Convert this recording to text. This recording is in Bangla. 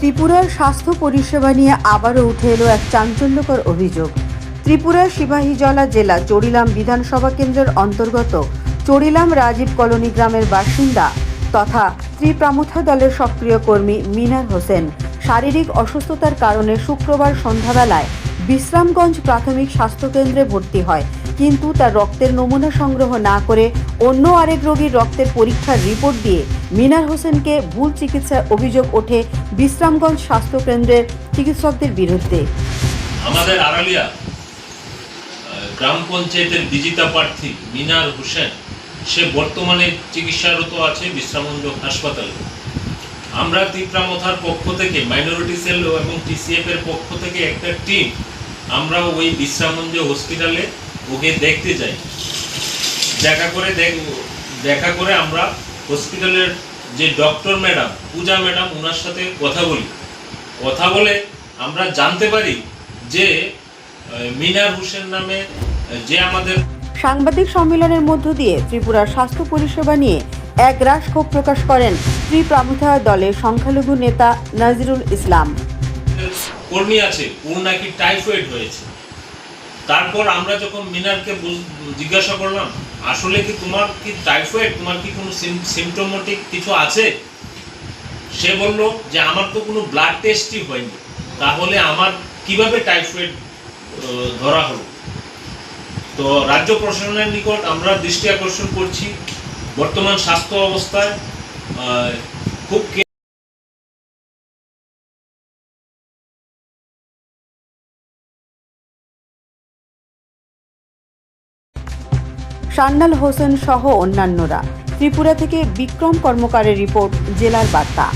ত্রিপুরার স্বাস্থ্য পরিষেবা নিয়ে আবারও উঠে এলো এক চাঞ্চল্যকর অভিযোগ। ত্রিপুরার সিপাহীজলা জেলা চড়িলাম বিধানসভা কেন্দ্রের অন্তর্গত চড়িলাম রাজীব কলোনি গ্রামের বাসিন্দা তথা ত্রিপ্রামুথা দলের সক্রিয় কর্মী মিনার হোসেন। শারীরিক অসুস্থতার কারণে শুক্রবার সন্ধ্যাবেলায় বিশ্রামগঞ্জ প্রাথমিক স্বাস্থ্যকেন্দ্রে ভর্তি হয়। কিন্তু তার রক্তের নমুনা সংগ্রহ না করে অন্য আরেক রোগীর রক্তের পরীক্ষার রিপোর্ট দিয়ে মিনার হোসেনকে ভুল চিকিৎসার অভিযোগ ওঠে বিশ্রামগঞ্জ স্বাস্থ্যকেন্দ্রের চিকিৎসকদের বিরুদ্ধে। আমাদের আড়ালিয়া গ্রাম পঞ্চায়েতের বিজিতা প্রার্থী মিনার হোসেন, সে বর্তমানে চিকিৎসারত আছে বিশ্রামগঞ্জ হাসপাতালে। আমরা ত্রিপ্রামথার পক্ষ থেকে মাইনরিটি সেল এবং টিসিএফ এর পক্ষ থেকে একটা টিম আমরা ওই বিশ্রামগঞ্জ হসপিটালে ওকে দেখতে যাই দেখা করে দেখ দেখা করে আমরা হসপিটালের যে ডক্টর ম্যাডাম পূজা ম্যাডাম ওনার সাথে কথা বলি। কথা বলে আমরা জানতে পারি যে মিনার হোসেন নামে যে আমাদের সাংবাদিক সম্মেলনের মধ্য দিয়ে ত্রিপুরার স্বাস্থ্য পরিষেবা নিয়ে এক রাশ ক্ষোভ প্রকাশ করেন ত্রিপ্রামুথা দলের সংখ্যালঘু নেতা নাজিরুল ইসলাম। কর্মী আছে ওর নাকি টাইফয়েড হয়েছে। তারপর আমরা যখন মিনারকে জিজ্ঞাসা করলাম, আসলে কি তোমার কি টাইফয়েড তোমার কি কোনো সিমটোমেটিক কিছু আছে? সে বলল যে, আমার তো কোনো ব্লাড টেস্টই হয়নি। তাহলে আমার কীভাবে টাইফয়েড ধরা হলো? তো রাজ্য প্রশাসনের নিকট আমরা দৃষ্টি আকর্ষণ করছি। বর্তমান স্বাস্থ্য অবস্থায় খুব সান্নাল হোসেন সহ অন্যান্যরা। ত্রিপুরা থেকে বিক্রম কর্মকারের রিপোর্ট জেলার বার্তা।